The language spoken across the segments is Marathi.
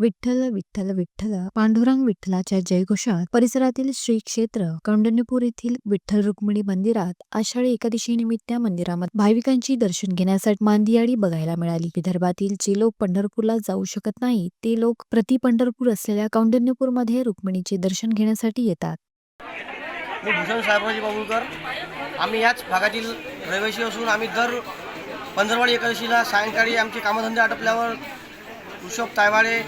विठ्ठल विठ्ठल विठ्ठल पांडुरंग विठ्ठलाच्या जयघोषात परिसरातील श्री क्षेत्र कौंडण्यपूर येथील विठ्ठल रुक्मिणी मंदिरात आषाढी एकादशी निमित्त मंदिरामध्ये भाविकांची दर्शन घेण्यासाठी मांदियाळी बघायला मिळाली. विदर्भातील जे लोक पंढरपूरला जाऊ शकत नाही ते लोक प्रति पंढरपूर असलेल्या कौंडण्यपूरमध्ये रुक्मिणीचे दर्शन घेण्यासाठी येतात. मी भूषण साहेबराजी बाबुळकर. आम्ही याच भागातील रहिवासी असून आम्ही दर पंधरवाडी एकादशीला सायंकाळी आमचे कामधंदे आटपल्यावर ऋषभ तायवाडे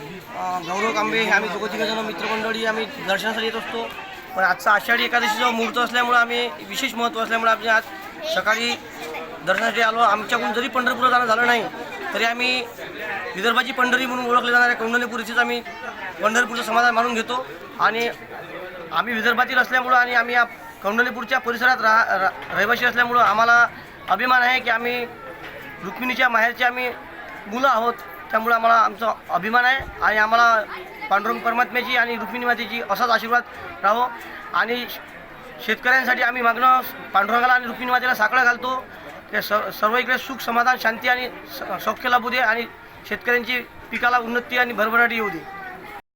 गौरव कांबे हे आम्ही दोघं तिघंजणं मित्रमंडळी आम्ही दर्शनासाठी येत असतो. पण आजचा आषाढी एकादशीचा मुहूर्त असल्यामुळं आम्ही विशेष महत्त्व असल्यामुळे आम्ही आज सकाळी दर्शनासाठी आलो. आमच्याकडून जरी पंढरपूरला जाणं झालं नाही तरी आम्ही विदर्भाची पंढरी म्हणून ओळखले जाणाऱ्या कौंडण्यपूर इथेच आम्ही पंढरपूरचं समाधान मानून घेतो. आणि आम्ही विदर्भातील असल्यामुळं आणि आम्ही या कौंडलीपूरच्या परिसरात राहा रा रहिवासी असल्यामुळं आम्हाला अभिमान आहे की आम्ही रुक्मिणीच्या माहेरचे आम्ही मुलं आहोत. त्यामुळं आम्हाला आमचा अभिमान आहे आणि आम्हाला पांडुरंग परमात्म्याची आणि रुक्मिणी मातेची असाच आशीर्वाद राहो. आणि श- शेतकऱ्यांसाठी आम्ही मागणं पांडुरंगाला आणि रुक्मिणी मातेला साकडं घालतो. ते स सर्व इकडे सुख समाधान शांती आणि स- सौख्य लाभू दे आणि शेतकऱ्यांची पिकाला उन्नती आणि भरभराटी येऊ दे.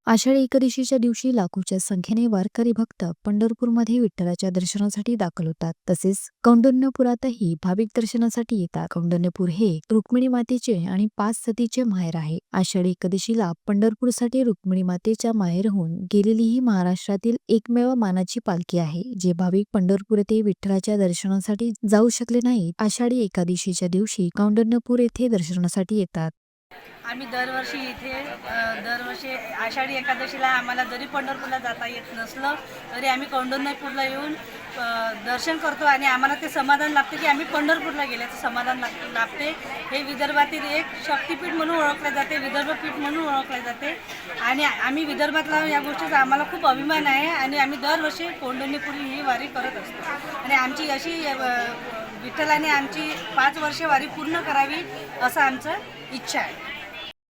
आषाढी एकादशीच्या दिवशी लाखोच्या संख्येने वारकरी भक्त पंढरपूरमध्ये विठ्ठलाच्या दर्शनासाठी दाखल होतात. तसेच कौंडण्यपुरातही भाविक दर्शनासाठी येतात. कौंडण्यपूर हे रुक्मिणी मातेचे आणि पाच सतीचे माहेर आहे. आषाढी एकादशीला पंढरपूरसाठी रुक्मिणी मातेच्या माहेरहून गेलेली ही महाराष्ट्रातील एकमेव मानाची पालखी आहे जे भाविक पंढरपूर येथे विठ्ठलाच्या दर्शनासाठी जाऊ शकले नाहीत. आषाढी एकादशीच्या दिवशी कौंडण्यपूर येथे दर्शनासाठी येतात. आम्ही दरवर्षी इथे दरवर्षी आषाढी एकादशीला आम्हाला जरी पंढरपूरला जाता येत नसलं तरी आम्ही कौंडण्यपूरला येऊन दर्शन करतो आणि आम्हाला ते समाधान लागते की आम्ही पंढरपूरला गेल्याचं समाधान लाग लाभते. हे विदर्भातील एक शक्तिपीठ म्हणून ओळखले जाते विदर्भपीठ म्हणून ओळखले जाते. आणि आम्ही विदर्भातला या गोष्टीचा आम्हाला खूप अभिमान आहे आणि आम्ही दरवर्षी कौंडण्यपुरी ही वारी करत असतो. आणि आमची अशी विठ्ठलाने आमची पाच वर्ष वारी पूर्ण करावी असं आमचं इच्छा आहे.